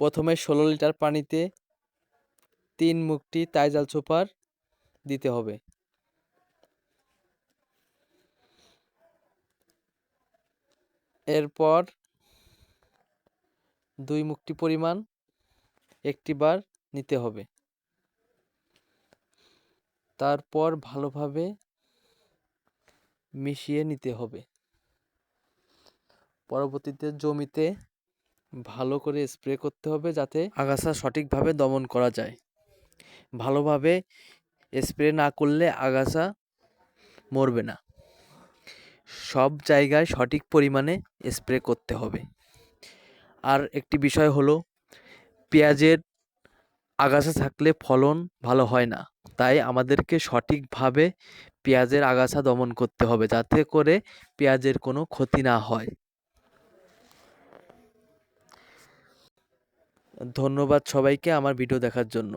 প্রথমে ষোলো লিটার পানিতে তিন মুখটি তাইজাল সুপার দিতে হবে। এরপর দুই মুখটি পরিমাণ একটি বার নিতে হবে। তারপর ভালোভাবে মিশিয়ে নিতে হবে। পরবর্তীতে জমিতে ভালো করে স্প্রে করতে হবে যাতে আগাছা সঠিকভাবে দমন করা যায়। ভালোভাবে স্প্রে না করলে আগাছা মরবে না। সব জায়গায় সঠিক পরিমাণে স্প্রে করতে হবে। আর একটি বিষয় হলো, পেঁয়াজের আগাছা থাকলে ফলন ভালো হয় না। তাই আমাদেরকে সঠিকভাবে পেঁয়াজের আগাছা দমন করতে হবে যাতে করে পেঁয়াজের কোনো ক্ষতি না হয়। ধন্যবাদ সবাইকে আমার ভিডিও দেখার জন্য।